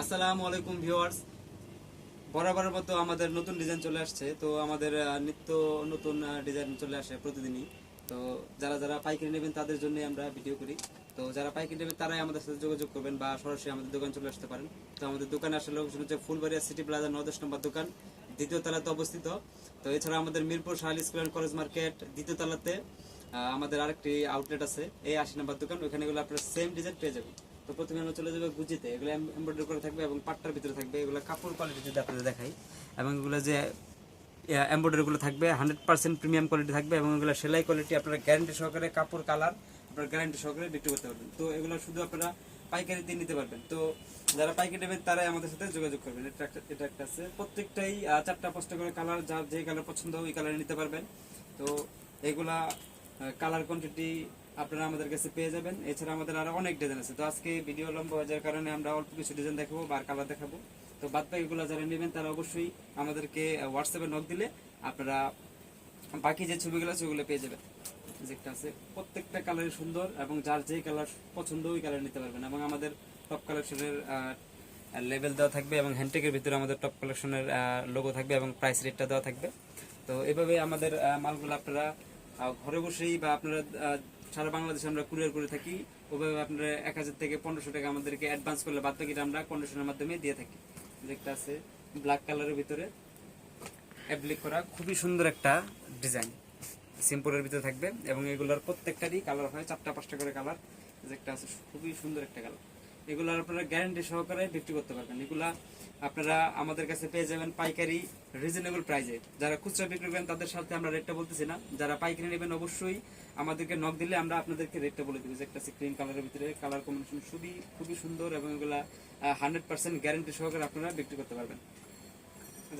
আসসালামু আলাইকুম ভিউয়ার্স। বরাবরের মতো আমাদের নতুন ডিজাইন চলে আসছে। তো আমাদের নিত্য নতুন ডিজাইন চলে আসে প্রতিদিনই। তো যারা যারা পাইকারি নেবেন তাদের জন্যই আমরা ভিডিও করি। তো যারা পাইকারি নেবেন তারাই আমাদের সাথে যোগাযোগ করবেন বা সরাসরি আমাদের দোকান চলে আসতে পারেন। তো আমাদের দোকানে আসলে লোকেশন হচ্ছে ফুলবাড়িয়া সিটি প্লাজা নদশ নম্বর দোকান, দ্বিতীয় তলাতে অবস্থিত। তো এছাড়া আমাদের Mirpur Shahali school and college market দ্বিতীয় তলাতে আমাদের আরেকটি আউটলেট আছে, এই আশি নম্বর দোকান। ওখানে গেলে আপনারা সেম ডিজাইন পেয়ে যাবেন। তো প্রথমে আমরা চলে যাব গুজিতে। এগুলো এমব্রয়ডারি করে থাকবে এবং পাট্টার ভিতরে থাকবে। এগুলো কাপড় কোয়ালিটি যদি আপনাদের দেখাই, এবং এগুলো যে এমব্রয়ডারিগুলো থাকবে হান্ড্রেড পার্সেন্ট প্রিমিয়াম কোয়ালিটি থাকবে, এবং এগুলো সেলাই কোয়ালিটি আপনারা গ্যারান্টি সহকারে কাপড় কালার আপনারা গ্যারান্টি সহকারে বিক্রি করতে পারবেন। তো এগুলো শুধু আপনারা পাইকারিতে নিতে পারবেন। তো যারা পাইকারি নেবেন, তারাই আমাদের সাথে যোগাযোগ করবেন। এটা একটা এটা একটা আছে। প্রত্যেকটাই চারটা পাঁচটা করে কালার যার যে কালার পছন্দ ওই কালারে নিতে পারবেন। তো এগুলা কালার কোয়ান্টিটি আপনারা আমাদের কাছে পেয়ে যাবেন। এছাড়া আমাদের আরও অনেক ডিজাইন আছে। তো আজকে ভিডিও লম্বা হয়ে যাওয়ার কারণে আমরা অল্প কিছু ডিজাইন দেখাবো বা কালার দেখাবো। তো বাদ বাকিগুলো যারা নেবেন, তারা অবশ্যই আমাদেরকে হোয়াটসঅ্যাপে নক দিলে আপনারা বাকি যে ছবিগুলো আছে ওগুলো পেয়ে যাবেন। যেটা আছে। প্রত্যেকটা কালারই সুন্দর এবং যার যেই কালার পছন্দ, ওই কালার নিতে পারবেন। এবং আমাদের টপ কালেকশনের লেভেল দেওয়া থাকবে এবং হ্যান্ডটেকের ভিতরে আমাদের টপ কালেকশনের লোগো থাকবে এবং প্রাইস রেটটা দেওয়া থাকবে। তো এভাবে আমাদের মালগুলো আপনারা ঘরে বসেই বা আপনারা সারা বাংলাদেশে আমরা কুরিয়ার করে থাকি। ওভাবে আপনারা এক হাজার থেকে পনেরোশো টাকা আমাদেরকে অ্যাডভান্স করলে বাদ বাকিটা আমরা কন্ডিশনের মাধ্যমে দিয়ে থাকি। দেখতে আছে ব্ল্যাক কালারের ভিতরে অ্যাপ্লিক করা খুবই সুন্দর একটা ডিজাইন সিম্পলের ভিতরে থাকবে এবং এগুলোর প্রত্যেকটারই কালার হয়, চারটা পাঁচটা করে কালার একটা আছে, খুবই সুন্দর একটা কালার এগুলো আপনারা গ্যারান্টি সহকারে বিক্রি করতে পারবেন। এগুলা আপনারা আমাদের কাছে পেয়ে যাবেন পাইকারি রিজনেবল প্রাইসে যারা খুচরা বিক্রি করেন, তাদের সাথে আমরা রেটটা বলতেছি না। যারা পাইকারি নেবেন অবশ্যই আমাদেরকে নক দিলে আমরা আপনাদেরকে রেটটা বলে দেবো যে একটা ক্রিম কালারের ভিতরে। কালার কম্বিনেশন খুবই খুবই সুন্দর এবং এগুলা হান্ড্রেড পার্সেন্ট গ্যারান্টি সহকারে আপনারা বিক্রি করতে পারবেন।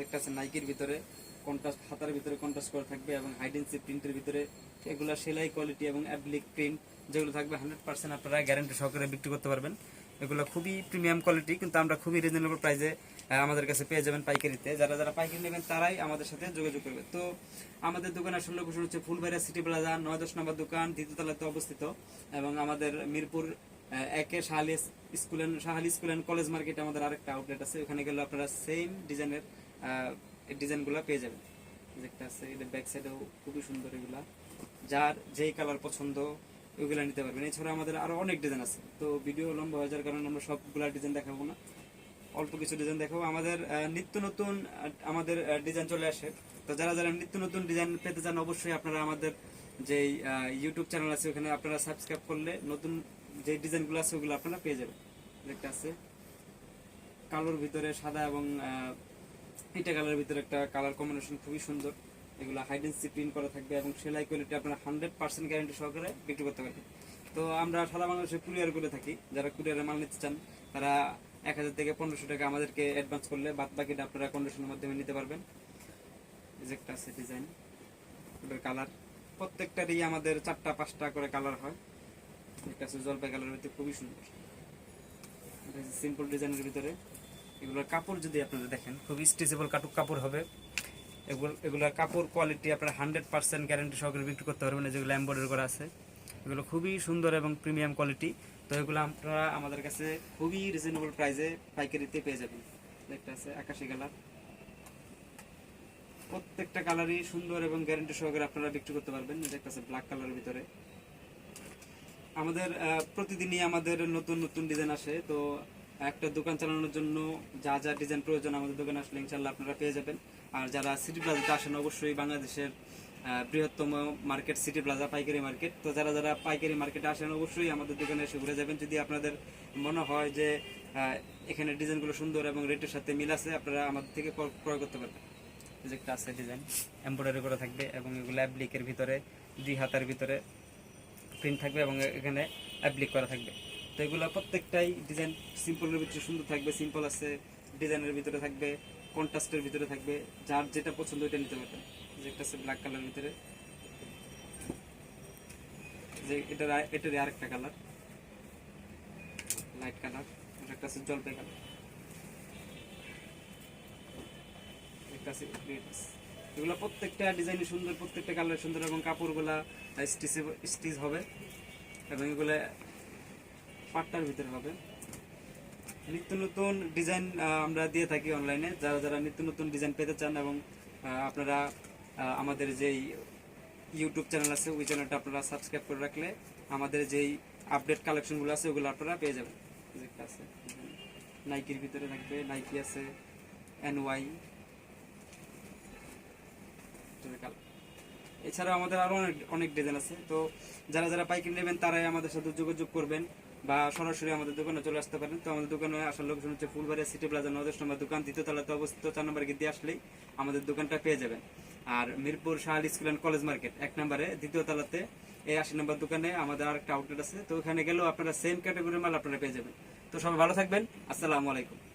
একটা আছে নাইকির ভিতরে। কন্ট্রাস্ট হাতার ভিতরে কন্ট্রাস্ট করা থাকবে এবং হাইডেন্সি প্রিন্টের ভিতরে এগুলা সেলাই কোয়ালিটি এবং অ্যাপ্লিক প্রিন্ট যেগুলো থাকবে হান্ড্রেড পার্সেন্ট আপনারা গ্যারান্টি সহকারে বিক্রি করতে পারবেন। এগুলো খুবই প্রিমিয়াম কোয়ালিটি কিন্তু আমরা খুবই রিজনেবল প্রাইসে আমাদের কাছে পেয়ে যাবেন পাইকারিতে। যারা যারা পাইকারি নেবেন, তারাই আমাদের সাথে যোগাযোগ করবে। তো আমাদের দোকান আসলে লোকেশন হচ্ছে ফুলবাড়িয়া সিটি প্লাজা নয় দশ নম্বর দোকান, দ্বিতীয়তলাতে অবস্থিত এবং আমাদের মিরপুর একে Shahali school and Shahali school and college মার্কেটে আমাদের আরেকটা আউটলেট আছে। ওখানে গেলে আপনারা সেম ডিজাইনের ডিজাইনগুলো পেয়ে যাবেন। যেটা আছে, এটা ব্যাক সাইডেও খুবই সুন্দর এগুলা। যার যেই কালার পছন্দ ওইগুলা নিতে পারবেন। এছাড়া আমাদের আরও অনেক ডিজাইন আছে। তো ভিডিও লম্বা হয়ে যাওয়ার কারণে আমরা সবগুলা ডিজাইন দেখাবো না। অল্প কিছু ডিজাইন দেখাবো। আমাদের নিত্য নতুন আমাদের ডিজাইন চলে আসে। তো যারা যারা নিত্য নতুন ডিজাইন পেতে চান, অবশ্যই আপনারা আমাদের যে ইউটিউব চ্যানেল আছে, ওখানে আপনারা সাবস্ক্রাইব করলে নতুন যে ডিজাইনগুলো আছে, ওগুলো আপনারা পেয়ে যাবেন। একটা আছে কালোর ভিতরে সাদা এবং এটা কালারের ভিতরে একটা কালার কম্বিনেশন খুবই সুন্দর। এগুলো হাইডেন্সি প্রিন্ট করা থাকবে এবং সেলাই কোয়ালিটি আপনারা হান্ড্রেড পার্সেন্ট গ্যারান্টি সহকারে বিক্রি করতে পারবেন। তো আমরা সারা বাংলাদেশে কুরিয়ার করে থাকি। যারা কুরিয়ারে মাল নিতে চান, তারা এক হাজার থেকে পনেরোশো টাকা আমাদেরকে অ্যাডভান্স করলে বাদ বাকিটা আপনারা কন্ডিশনের মাধ্যমে নিতে পারবেন। একটা আছে ডিজাইন এটার কালার প্রত্যেকটারই আমাদের চারটা পাঁচটা করে কালার হয়। একটা আছে জলপাই কালারের ভিতরে, খুবই সুন্দর। সিম্পল ডিজাইনের ভিতরে। এগুলোর কাপড় যদি আপনারা দেখেন, খুব স্ট্রেচেবল কাটুক কাপড় হবে। এগুলোর কাপড় কোয়ালিটি আপনার হান্ড্রেড পার্সেন্ট গ্যারান্টি সহকারে বিক্রি করতে পারবেন। যেগুলো এম্বয়ডারি করা আছে, এগুলো খুবই সুন্দর এবং প্রিমিয়াম কোয়ালিটি তো এগুলো আপনারা আমাদের কাছে খুবই রিজনেবল প্রাইসে পাইকারিতে পেয়ে যাবেন। একটা আছে আকাশি কালার প্রত্যেকটা কালারই সুন্দর এবং গ্যারান্টি সহকারে আপনারা বিক্রি করতে পারবেন। একটা আছে ব্ল্যাক কালারের ভিতরে। আমাদের প্রতিদিনই আমাদের নতুন নতুন ডিজাইন আসে। তো একটা দোকান চালানোর জন্য যা যা ডিজাইন প্রয়োজন আমাদের দোকানে আসলে ইনশাল্লাহ আপনারা পেয়ে যাবেন। আর যারা সিটি প্লাজাতে আসেন, অবশ্যই বাংলাদেশের বৃহত্তম মার্কেট সিটি প্লাজা পাইকারি মার্কেট তো যারা যারা পাইকারি মার্কেটে আসেন, অবশ্যই আমাদের দোকানে এসে ঘুরে যাবেন। যদি আপনাদের মনে হয় যে এখানে ডিজাইনগুলো সুন্দর এবং রেটের সাথে মিল আছে, আপনারা আমাদের থেকে ক্রয় করতে পারবেন। যে একটা আছে ডিজাইন এমব্রয়ডারি করা থাকবে এবং এগুলো অ্যাপ্লিকের ভিতরে, দুই হাতার ভিতরে প্রিন্ট থাকবে এবং এখানে অ্যাপ্লিক করা থাকবে। তো এগুলো প্রত্যেকটাই ডিজাইন সিম্পলের ভিতরে সুন্দর থাকবে সিম্পল আছে ডিজাইনের ভিতরে থাকবে কন্ট্রাস্টের ভিতরে থাকবে, যার যেটা পছন্দ ওইটা নিতে পারবেন। যেটা আছে ব্ল্যাক কালার ভিতরে। যে এটার এটারই আরেকটা কালার লাইট কালার একটা আছে জলপাই কালার একটা এগুলো প্রত্যেকটা ডিজাইন সুন্দর, প্রত্যেকটা কালার সুন্দর এবং কাপড়গুলা স্টিচ স্টিচ হবে। এবং এগুলো পাট্টার ভিতরে হবে। নিত্য নতুন ডিজাইন আমরা দিয়ে থাকি অনলাইনে যারা যারা নিত্য নতুন ডিজাইন পেতে চান এবং আপনারা আমাদের যেই ইউটিউব চ্যানেল আছে, ওই চ্যানেলটা আপনারা সাবস্ক্রাইব করে রাখলে আমাদের যেই আপডেট কালেকশনগুলো আছে, ওগুলো আপনারা পেয়ে যাবেন। আছে নাইকির ভিতরে থাকবে নাইকি আছে এনওয়াই এছাড়া আমাদের আরও অনেক অনেক ডিজাইন আছে। তো যারা যারা পাইকারি নেবেন, তারাই আমাদের সাথে যোগাযোগ করবেন। বা সরাসরি আমাদের দোকানে চলে আসতে পারেন। তো আমাদের দোকানে আসার লোকজন হচ্ছে ফুলবাড়িয়া সিটি প্লাজা নদশ নম্বর দোকান। দ্বিতীয় তলাতে অবস্থিত চার নম্বর গিয়ে দিয়ে আসলেই আমাদের দোকানটা পেয়ে যাবেন। আর Mirpur Shahal school and college market এক নম্বরে দ্বিতীয় তলাতে এই আশি নম্বর দোকানে আমাদের আরেকটা আউটলেট আছে। তো ওখানে গেলেও আপনারা সেম ক্যাটাগরির মাল আপনারা পেয়ে যাবেন। তো সবাই ভালো থাকবেন। আসসালামু আলাইকুম।